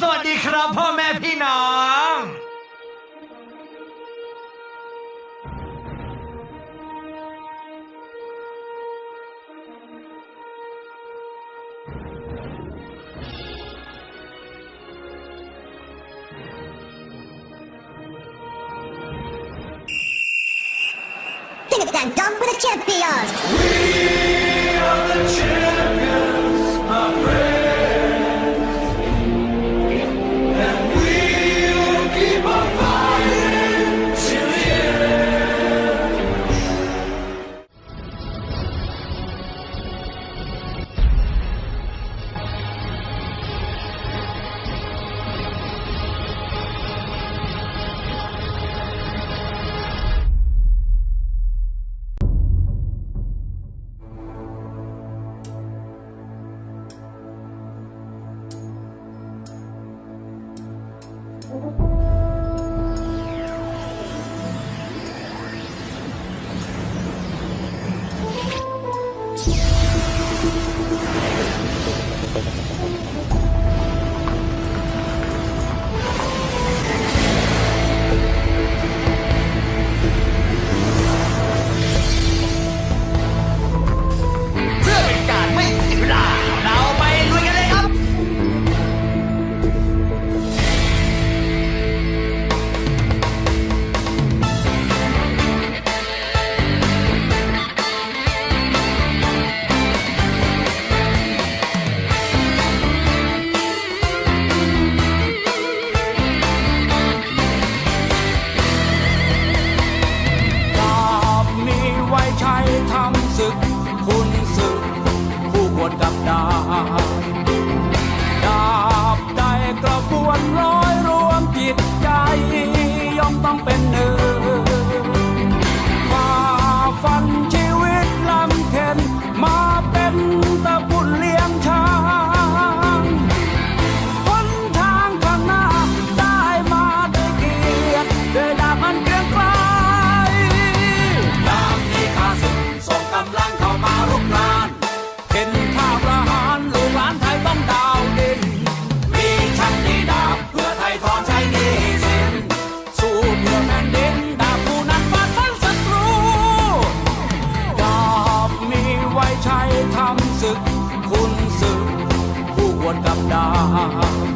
สวัสดีครับพ่อแม่พี่น้อง We are the champions! ดกับดาบดาบใดกระบวนรอ Đã.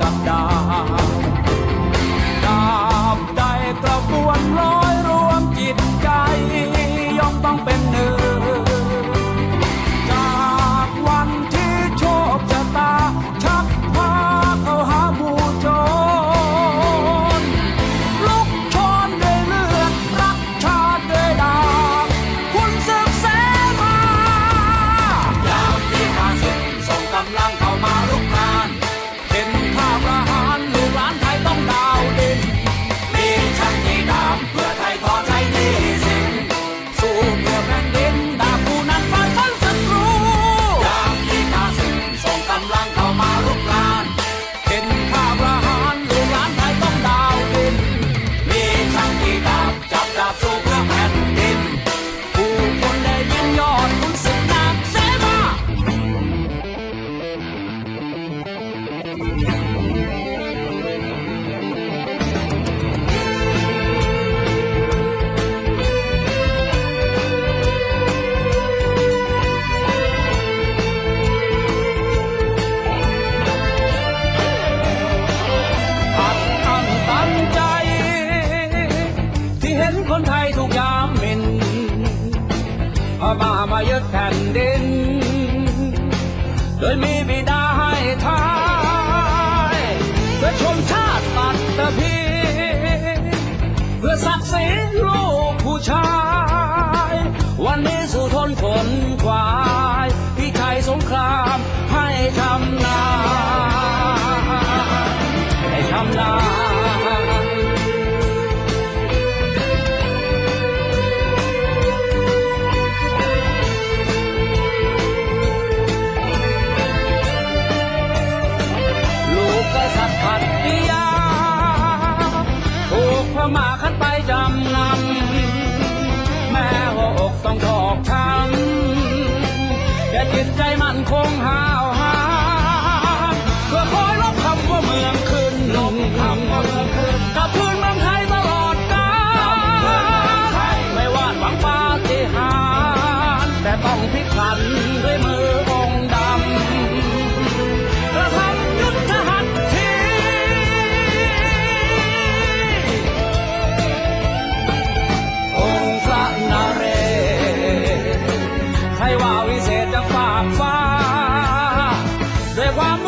จับดาดาบใจกระบวนร้อ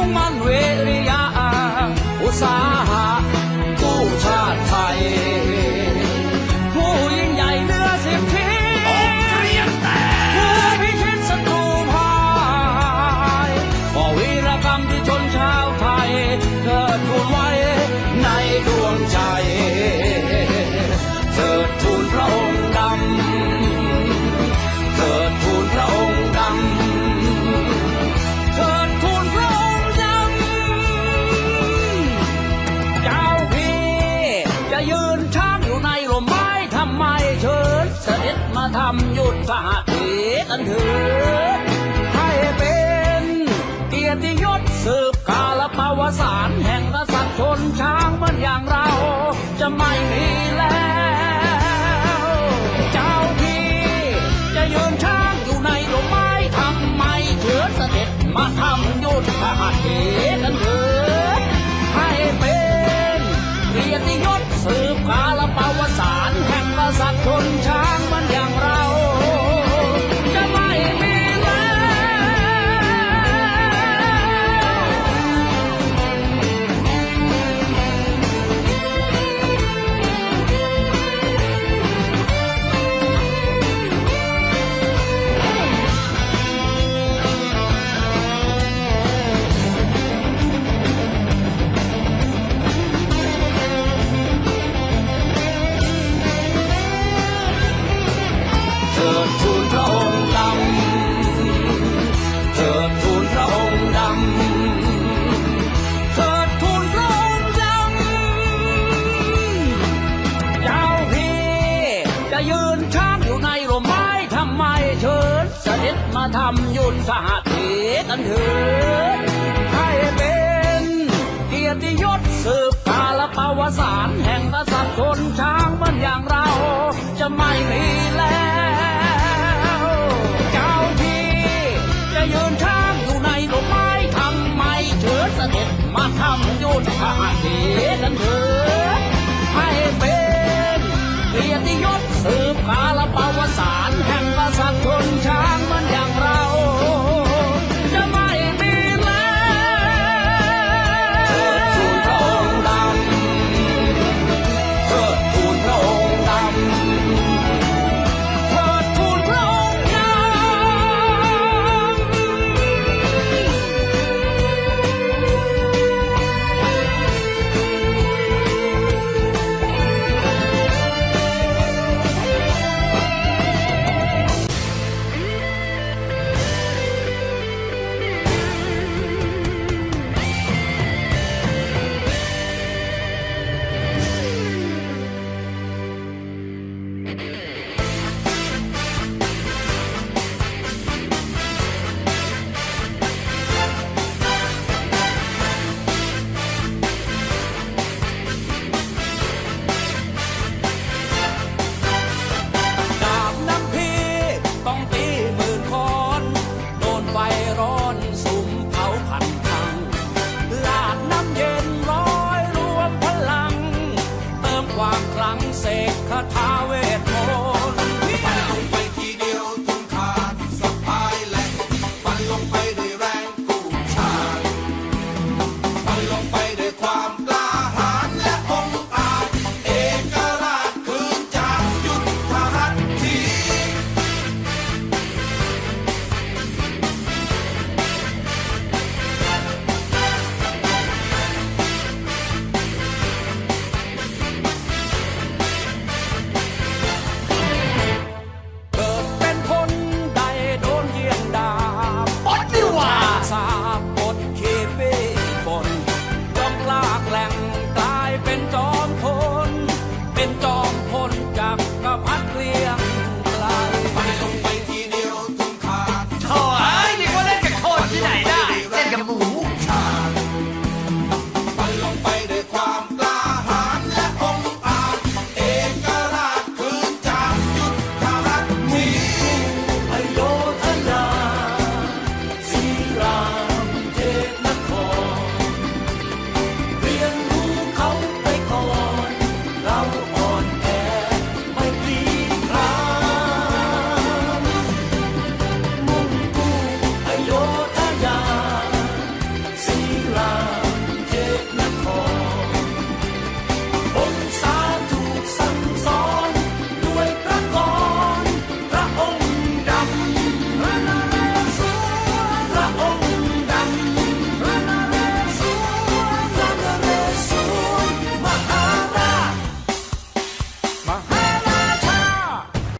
Manuel, ya, o sea, สืบกาลประวัติศาสตร์แห่งกษัตริย์ชนช้างมันอย่างเรา จะไม่มีแล้ว เจ้าพี่จะยืนช้างอยู่ในดงไม้ทำไมเชื้อเสด็จมาทำยุทธหัตถีกันเถิดให้เป็นเรียนยศสืบกา ทำยุทธสหเทกันเถิดให้เป็นเกียรติยศสืบกาลปรวสารแห่งกษัตริย์คนช้างมันอย่างเราจะไม่มีแล้วเจ้าที่จะยืนช้างอยู่ในดอกไม้ทำไมเชิญเสด็จมาทำยุทธสหเท